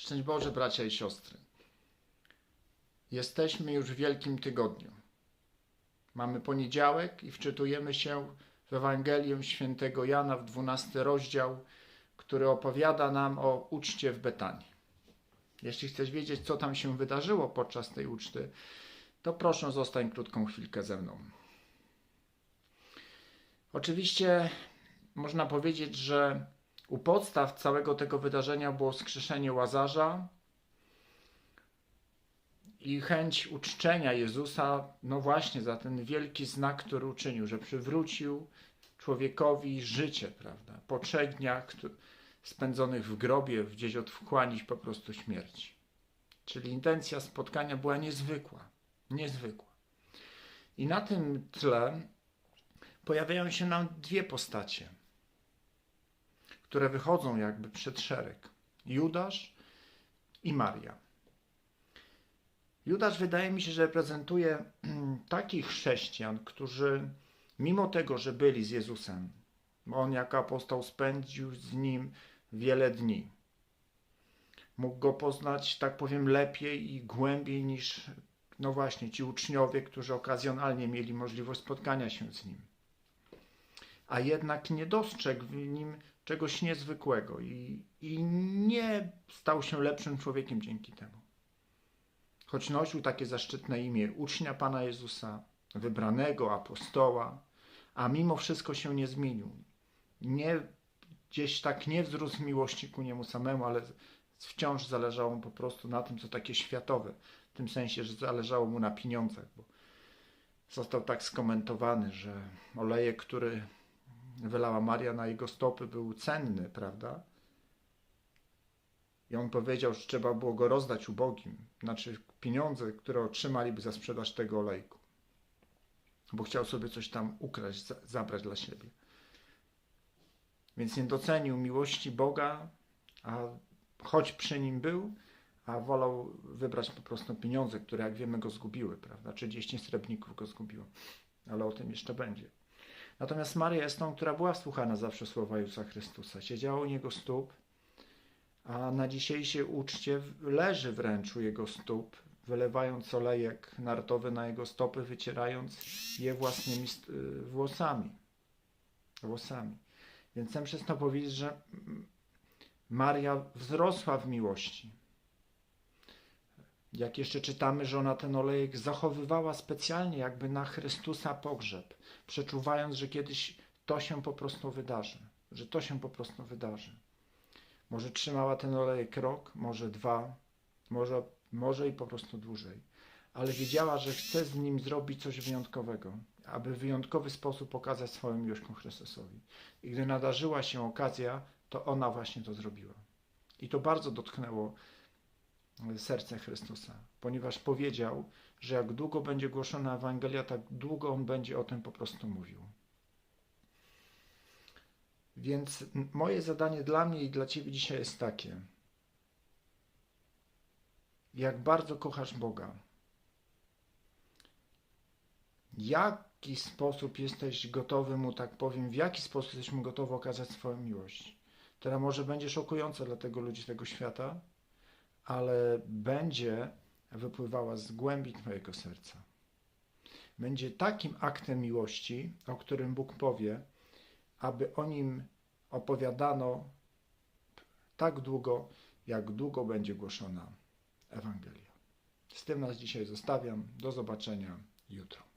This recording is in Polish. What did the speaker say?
Szczęść Boże, bracia i siostry. Jesteśmy już w Wielkim Tygodniu. Mamy poniedziałek i wczytujemy się w Ewangelię świętego Jana w 12 rozdział, który opowiada nam o uczcie w Betanii. Jeśli chcesz wiedzieć, co tam się wydarzyło podczas tej uczty, to proszę zostań krótką chwilkę ze mną. Oczywiście można powiedzieć, że u podstaw całego tego wydarzenia było skrzeszenie Łazarza i chęć uczczenia Jezusa, no właśnie za ten wielki znak, który uczynił, że przywrócił człowiekowi życie, prawda? Po trzech dniach spędzonych w grobie, gdzieś odwchłanić po prostu śmierć. Czyli intencja spotkania była niezwykła, niezwykła. I na tym tle pojawiają się nam dwie postacie – które wychodzą jakby przed szereg. Judasz i Maria. Judasz wydaje mi się, że reprezentuje takich chrześcijan, którzy mimo tego, że byli z Jezusem, on jako apostoł spędził z nim wiele dni. Mógł go poznać, tak powiem, lepiej i głębiej niż, no właśnie, ci uczniowie, którzy okazjonalnie mieli możliwość spotkania się z nim. A jednak nie dostrzegł w nim czegoś niezwykłego i, i nie stał się lepszym człowiekiem dzięki temu. Choć nosił takie zaszczytne imię ucznia Pana Jezusa, wybranego apostoła, a mimo wszystko się nie zmienił. Nie, gdzieś tak nie wzrósł miłości ku niemu samemu, ale wciąż zależało mu po prostu na tym, co takie światowe, w tym sensie, że zależało mu na pieniądzach, bo został tak skomentowany, że olejek, który wylała Maria na jego stopy, był cenny, prawda? I on powiedział, że trzeba było go rozdać ubogim, znaczy pieniądze, które otrzymaliby za sprzedaż tego olejku. Bo chciał sobie coś tam ukraść, za, zabrać dla siebie. Więc nie docenił miłości Boga, a choć przy nim był, a wolał wybrać po prostu pieniądze, które jak wiemy go zgubiły, prawda? 30 srebrników go zgubiło. Ale o tym jeszcze będzie. Natomiast Maria jest tą, która była wsłuchana zawsze słowa Jezusa Chrystusa. Siedziała u Niego stóp, a na dzisiejszej uczcie leży wręcz u Jego stóp, wylewając olejek nartowy na Jego stopy, wycierając je własnymi włosami. Włosami. Więc chcę przez to powiedzieć, że Maria wzrosła w miłości. Jak jeszcze czytamy, że ona ten olejek zachowywała specjalnie jakby na Chrystusa pogrzeb, przeczuwając, że kiedyś to się po prostu wydarzy, że to się po prostu wydarzy. Może trzymała ten olejek rok, może dwa, może, może i po prostu dłużej, ale wiedziała, że chce z nim zrobić coś wyjątkowego, aby w wyjątkowy sposób pokazać swoją miłość Chrystusowi. I gdy nadarzyła się okazja, to ona właśnie to zrobiła. I to bardzo dotknęło serce Chrystusa, ponieważ powiedział, że jak długo będzie głoszona Ewangelia, tak długo on będzie o tym po prostu mówił. Więc moje zadanie dla mnie i dla Ciebie dzisiaj jest takie. Jak bardzo kochasz Boga? Jaki sposób jesteś gotowy mu, tak powiem, w jaki sposób jesteśmy gotowi okazać swoją miłość? Teraz może będzie szokujące dla tego ludzi tego świata, ale będzie wypływała z głębi Twojego serca. Będzie takim aktem miłości, o którym Bóg powie, aby o nim opowiadano tak długo, jak długo będzie głoszona Ewangelia. Z tym nas dzisiaj zostawiam. Do zobaczenia jutro.